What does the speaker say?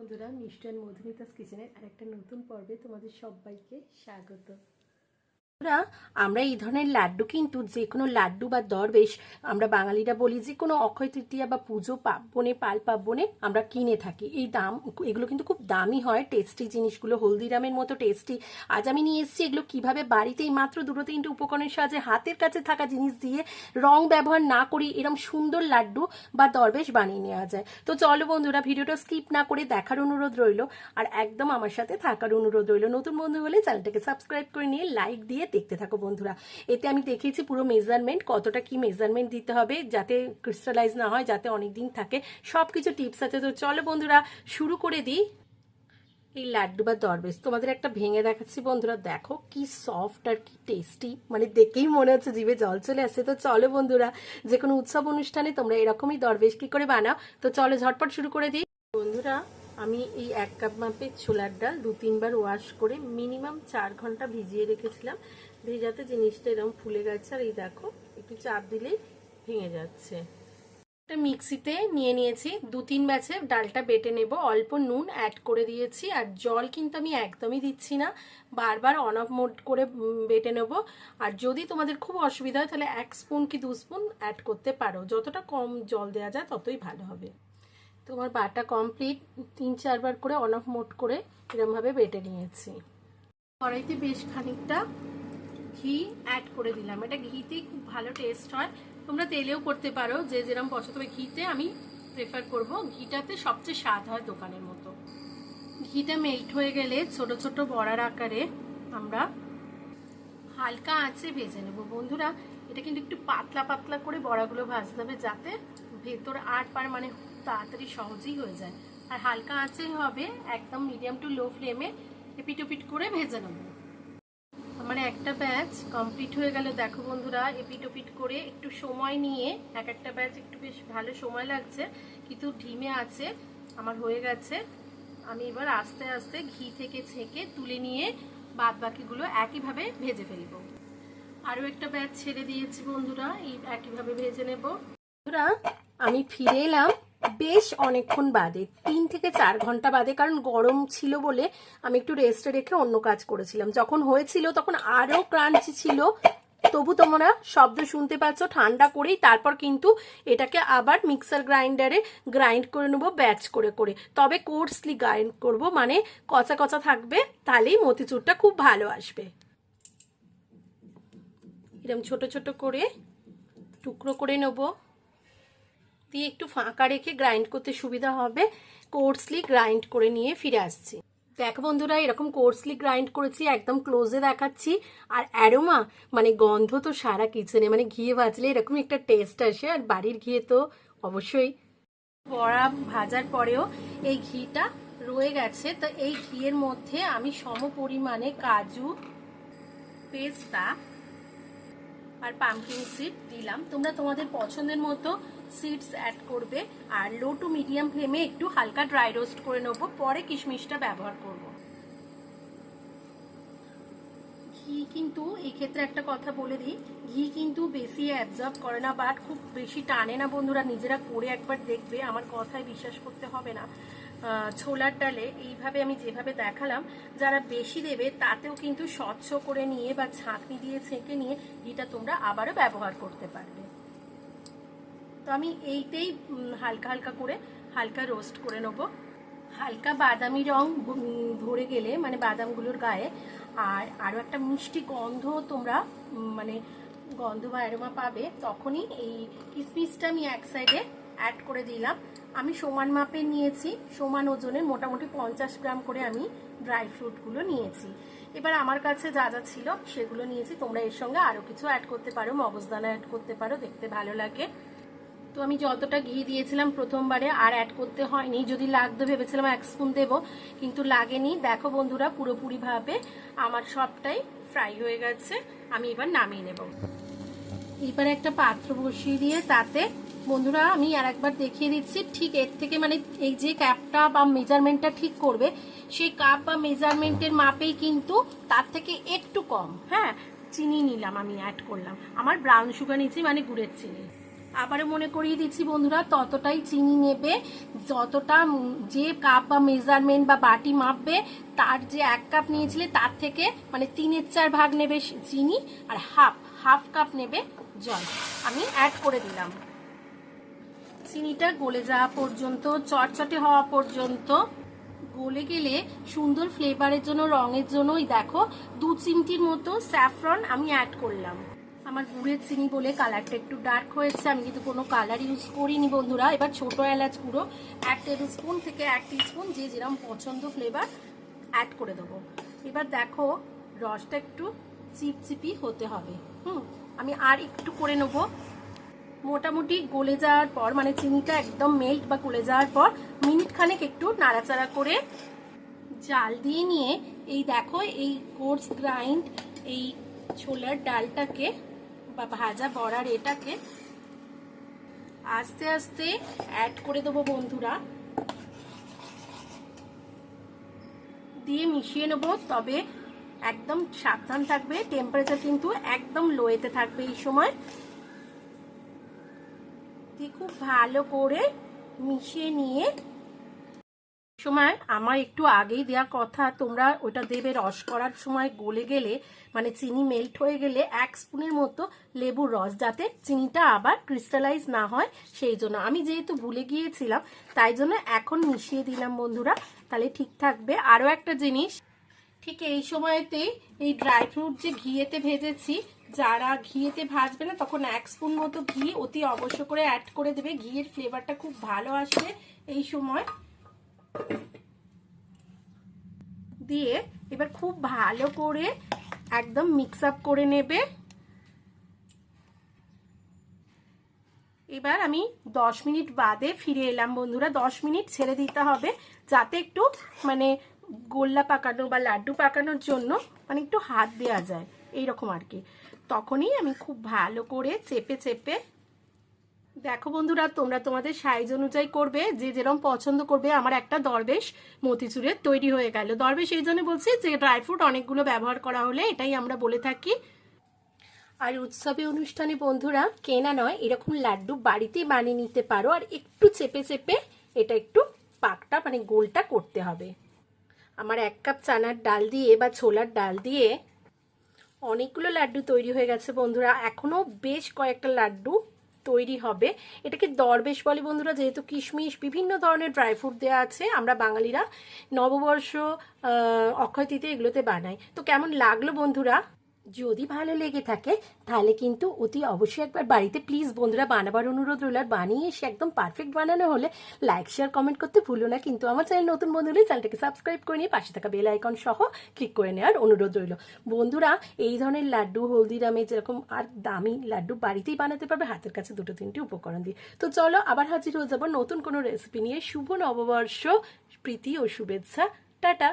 বন্ধুরা মিষ্টান মধুমিতাস কিচেনের আরেকটা নতুন পর্বে তোমাদের সবাইকে স্বাগত। বন্ধুরা, আমরা এই ধরনের লাড্ডু কিন্তু যে কোনো লাড্ডু বা দরবেশ আমরা বাঙালিরা বলি যে কোনো অক্ষয় তৃতীয়া বা পুজো পার্বণে পাল পার্বণে আমরা কিনে থাকি। এই দাম এগুলো কিন্তু খুব দামি হয় টেস্টি জিনিসগুলো হলদিরামের মতো টেস্টি আজ আমি নিয়ে এসেছি এগুলো কীভাবে বাড়িতেই মাত্র দুটো তিনটে উপকরণের সাহায্যে হাতের কাছে থাকা জিনিস দিয়ে রং ব্যবহার না করি এরম সুন্দর লাড্ডু বা দরবেশ বানিয়ে নেওয়া যায়। তো চলো বন্ধুরা ভিডিওটা স্কিপ না করে দেখার অনুরোধ রইল। আর একদম আমার সাথে থাকার অনুরোধ রইল। নতুন বন্ধু হলে চ্যানেলটাকে সাবস্ক্রাইব করে নিয়ে লাইক দিয়ে দেখতে থাকো বন্ধুরা। এতে আমি দেখিয়েছি পুরো মেজারমেন্ট কতটা কি মেজারমেন্ট দিতে হবে যাতে ক্রিস্টালাইজ না হয়, যাতে অনেক দিন থাকে। সব কিছু টিপস আছে। তো চলো বন্ধুরা, শুরু করে দিই। এই লাড্ডু বা দরবেশ, তোমাদের একটা ভেঙে দেখাচ্ছি বন্ধুরা। দেখো কি সফট আর কি টেস্টি মানে দেখেই মনে হচ্ছে জিভে জল চলে আসছে। তো চলো বন্ধুরা যে কোনো উৎসব অনুষ্ঠানে তোমরা এরকমই দরবেশ কি করে বানাও। তো চলো ঝটপট শুরু করে দিই। বন্ধুরা আমি এই এক কাপ মাপে ছোলার ডাল দু তিনবার ওয়াশ করে মিনিমাম চার ঘণ্টা ভিজিয়ে রেখেছিলাম। ভেজাতে জিনিসটা এরকম ফুলে গেছে আর এই দেখো, একটু চাপ দিলেই ভেঙে যাচ্ছে। একটা মিক্সিতে নিয়ে নিয়েছি দু তিন ব্যাচে ডালটা বেটে নেব। অল্প নুন অ্যাড করে দিয়েছি আর জল কিন্তু আমি একদমই দিচ্ছি না। বারবার অন অফ মোড করে বেটে নেব। আর যদি তোমাদের খুব অসুবিধা হয় তাহলে এক স্পুন কি দু স্পুন অ্যাড করতে পারো। যতটা কম জল দেওয়া যায় ততই ভালো হবে। তোমার বাটা কমপ্লিট তিন চারবার করে অন অফ মোড করে এরমভাবে বেটে নিয়েছি। কড়াইতে বেশ খানিকটা ঘি অ্যাড করে দিলাম। এটা ঘিতেই খুব ভালো টেস্ট হয়। তোমরা তেলেও করতে পারো, যে যেরকম পছন্দ হবে। ঘিতে আমি প্রেফার করব। ঘিটাতে সবচেয়ে স্বাদ হয় দোকানের মতো। ঘিটা মেল্ট হয়ে গেলে ছোট ছোট বড়ার আকারে আমরা হালকা আঁচে ভেজে নেব। বন্ধুরা, এটা কিন্তু একটু পাতলা পাতলা করে বড়াগুলো ভাজতে হবে যাতে ভেতর আট পার মানে তাড়াতাড়ি সহজেই হয়ে যায়। আর হালকা আঁচে হবে, একদম মিডিয়াম টু লো ফ্লেমে এপিট ওপিট করে ভেজে নেব। আমার একটা ব্যাচ কমপ্লিট হয়ে গেল। দেখো বন্ধুরা এপিট ওপিট করে একটু সময় নিয়ে, এক একটা ব্যাচ একটু বেশ ভালো সময় লাগছে, কিন্তু ঢিমে আছে, আমার হয়ে গেছে। আমি এবার আস্তে আস্তে ঘি থেকে ছেঁকে তুলে নিয়ে বাদ বাকিগুলো একইভাবে ভেজে ফেলব। আরও একটা ব্যাচ ছেড়ে দিয়েছি বন্ধুরা, এই একইভাবে ভেজে নেব। বন্ধুরা, আমি ফিরে এলাম। বেশ অনেকক্ষণ বাদে, তিন থেকে চার ঘণ্টা বাদে, কারণ গরম ছিল বলে আমি একটু রেস্টে রেখে অন্য কাজ করেছিলাম। যখন হয়েছিল তখন আরও ক্রাঞ্চি ছিল। তবু তোমরা শব্দ শুনতে পাচ্ছ, ঠান্ডা করেই তারপর কিন্তু এটাকে আবার মিক্সার গ্রাইন্ডারে গ্রাইন্ড করে নেব ব্যাচ করে করে। তবে কোর্সলি গ্রাইন্ড করব মানে কচা কচা থাকবে, তাহলেই মতিচুরটা খুব ভালো আসবে। এরকম ছোট ছোট করে টুকরো করে নেব। দিয়ে একটু ফাঁকা রেখে গ্রাইন্ড করতে সুবিধা হবে। কোর্সলি গ্রাইন্ড করে নিয়ে ফিরে আসছি। দেখো বন্ধুরা, এরকম কোর্সলি গ্রাইন্ড করেছি, একদম ক্লোজে দেখাচ্ছি। আর অ্যারোমা মানে গন্ধ তো সারা কিচেনে মানে ঘিয়ে ভাজলে এরকম একটা টেস্ট আসে। আর বাড়ির ঘিয়ে তো অবশ্যই। বড়া ভাজার পরেও এই ঘিটা রয়ে গেছে। তো এই ঘিয়ের মধ্যে আমি সম পরিমাণে কাজু, পেস্তা আর পাম্পকিন সিড দিলাম। তোমরা তোমাদের পছন্দের মতো সিডস অ্যাড করবে। আর লো টু মিডিয়াম ফ্লেমে একটু হালকা ড্রাই রোস্ট করে নেব। পরে কিশমিশটা ব্যবহার করব। ঘি কিন্তু এক্ষেত্রে একটা কথা বলে দিই। ঘি কিন্তু বেশি অ্যাবজর্ব করে না বাট খুব বেশি টানে না বন্ধুরা। নিজেরা করে একবার দেখবে। আমার কথায় বিশ্বাস করতে হবে না। ছোলার ডালে এইভাবে আমি যেভাবে দেখালাম, যারা বেশি দেবে তাতেও কিন্তু স্বচ্ছ করে নিয়ে বা ছাঁকনি দিয়ে ছেঁকে নিয়ে ঘিটা তোমরা আবারও ব্যবহার করতে পারবে। তো আমি এইটাই হালকা হালকা করে হালকা রোস্ট করে নেব। হালকা বাদামি রং ধরে গেলে মানে বাদামগুলোর গায়ে, আর আরও একটা মিষ্টি গন্ধ তোমরা মানে গন্ধ বা অ্যারোমা পাবে, তখনই এই কিসমিসটা আমি এক সাইডে অ্যাড করে দিলাম। আমি সমান মাপে নিয়েছি। সমান ওজনের মোটামুটি পঞ্চাশ গ্রাম করে আমি ড্রাই ফ্রুটগুলো নিয়েছি। এবার আমার কাছে যা যা ছিল সেগুলো নিয়েছি। তোমরা এর সঙ্গে আরও কিছু অ্যাড করতে পারো। মগজদানা অ্যাড করতে পারো। দেখতে ভালো লাগে। তো আমি যতটা ঘি দিয়েছিলাম প্রথমবারে আর অ্যাড করতে হয়নি। যদি লাগতো ভেবেছিলাম এক স্পুন দেবো, কিন্তু লাগেনি। দেখো বন্ধুরা, পুরোপুরিভাবে আমার সবটাই ফ্রাই হয়ে গেছে। আমি এবার নামিয়ে নেব। এবার একটা পাত্র বসিয়ে দিয়ে তাতে, বন্ধুরা, আমি আর একবার দেখিয়ে দিচ্ছি, ঠিক এর থেকে মানে এই যে ক্যাপটা বা মেজারমেন্টটা ঠিক করবে, সেই কাপ বা মেজারমেন্টের মাপেই কিন্তু তার থেকে একটু কম। হ্যাঁ চিনি নিলাম আমি অ্যাড করলাম। আমার ব্রাউন সুগার নিচ্ছি মানে গুড়ের চিনি। আবারও মনে করিয়ে দিচ্ছি, বন্ধুরা, ততটাই চিনি নেবে, যতটা যে কাপ বা মেজারমেন্ট বা বাটি মাপবে, তার যে এক কাপ নিয়েছিলে, তার থেকে মানে তিনের চার ভাগ নেবে চিনি, আর হাফ হাফ কাপ নেবে জল। আমি অ্যাড করে দিলাম। চিনিটা গলে যাওয়া পর্যন্ত, চটচটে হওয়া পর্যন্ত গলে গেলে সুন্দর ফ্লেভারের জন্য, রঙের জন্যই দেখো, দু চিমটির মতো স্যাফরন আমি অ্যাড করলাম। আমার গুড়ের চিনি বলে কালারটা একটু ডার্ক হয়েছে, আমি কিন্তু কোনো কালার ইউজ করিনি বন্ধুরা। এবার ছোট এলাচ গুঁড়ো, এক টেবিল স্পুন থেকে এক স্পুন যে যেরকম পছন্দ ফ্লেভার অ্যাড করে দেবো। এবার দেখো, রসটা একটু চিপচিপি হতে হবে। হুম আমি আর একটু করে নেব। মোটামুটি গলে যাওয়ার পর মানে চিনিটা একদম মেল্ট বা গলে যাওয়ার পর, মিনিট খানেক একটু নাড়াচাড়া করে জাল দিয়ে নিয়ে এই দেখো, এই কোর্স গ্রাইন্ড, এই ছোলার ডালটাকে বা ভাজা বড়ার এটাকে আস্তে আস্তে অ্যাড করে দেবো বন্ধুরা। দিয়ে মিশিয়ে নেব, তবে একদম সাবধান থাকবে। টেম্পারেচার কিন্তু একদম লোয়েতে থাকবে এই সময়। দিয়ে খুব ভালো করে মিশিয়ে নিয়ে সময় আমার একটু আগেই দেওয়া কথা, তোমরা ওটা দেবে রস করার সময় গলে গেলে মানে চিনি মেল্ট হয়ে গেলে এক স্পুনের মতো লেবুর রস, যাতে চিনিটা আবার ক্রিস্টালাইজ না হয় সেই জন্য। আমি যেহেতু ভুলে গিয়েছিলাম, তাই জন্য এখন মিশিয়ে দিলাম বন্ধুরা। তাহলে ঠিক থাকবে। আরও একটা জিনিস ঠিক এই সময়তে এই ড্রাই ফ্রুট যে ঘিয়েতে ভেজেছি, যারা ঘিয়েতে ভাজবে না, তখন এক স্পুন মতো ঘি অতি অবশ্য করে অ্যাড করে দেবে। ঘিয়ের ফ্লেভারটা খুব ভালো আসবে এই সময়। দিয়ে এবার খুব ভালো করে একদম মিক্স আপ করে নেবে। এবার আমি দশ মিনিট বাদে ফিরে এলাম বন্ধুরা। দশ মিনিট ছেড়ে দিতে হবে, যাতে একটু মানে গোল্লা পাকানো বা লাড্ডু পাকানোর জন্য মানে একটু হাত দেওয়া যায়, এইরকম আর কি। তখনই আমি খুব ভালো করে চেপে চেপে, দেখো বন্ধুরা, তোমরা তোমাদের সাইজ অনুযায়ী করবে, যে যেরকম পছন্দ করবে, আমার একটা দরবেশ মতিচুরের তৈরি হয়ে গেল। দরবেশ এই জন্য বলছি যে ড্রাই ফ্রুট অনেকগুলো ব্যবহার করা হলে, এটাই আমরা বলে থাকি। আর উৎসবে অনুষ্ঠানে বন্ধুরা, কেনা নয়, এরকম লাড্ডু বাড়িতেই বানিয়ে নিতে পারো, আর একটু চেপে চেপে এটা একটু পাকটা মানে গোলটা করতে হবে। আমার এক কাপ চানার ডাল দিয়ে বা ছোলার ডাল দিয়ে অনেকগুলো লাড্ডু তৈরি হয়ে গেছে বন্ধুরা। এখনও বেশ কয়েকটা লাড্ডু তৈরি হবে। এটাকে দরবেশ বলে বন্ধুরা, যেহেতু কিশমিশ বিভিন্ন ধরনের ড্রাই ফ্রুট দেওয়া আছে, আমরা বাঙালিরা নববর্ষ অক্ষয় তৃতীয় এগুলোতে বানাই। তো কেমন লাগল বন্ধুরা? যদি ভালো লেগে থাকে, তাহলে কিন্তু অতি অবশ্যই একবার বাড়িতে প্লিজ বন্ধুরা বানাবার অনুরোধ রইল। আর বানিয়ে এসে একদম পারফেক্ট বানানো হলে লাইক শেয়ার কমেন্ট করতে ভুলো না। কিন্তু আমার চ্যানেল নতুন বন্ধু হলে চ্যানেলটাকে সাবস্ক্রাইব করে নিয়ে পাশে থাকা বেল আইকন সহ ক্লিক করে নেওয়ার অনুরোধ রইল। বন্ধুরা, এই ধরনের লাড্ডু, হলদিরামে যেরকম আর দামি লাড্ডু বাড়িতেই বানাতে পারবে, হাতের কাছে দুটো তিনটি উপকরণ দিয়ে। তো চলো, আবার হাজির হয়ে যাব নতুন কোনো রেসিপি নিয়ে। শুভ নববর্ষ, প্রীতি ও শুভেচ্ছা। টাটা!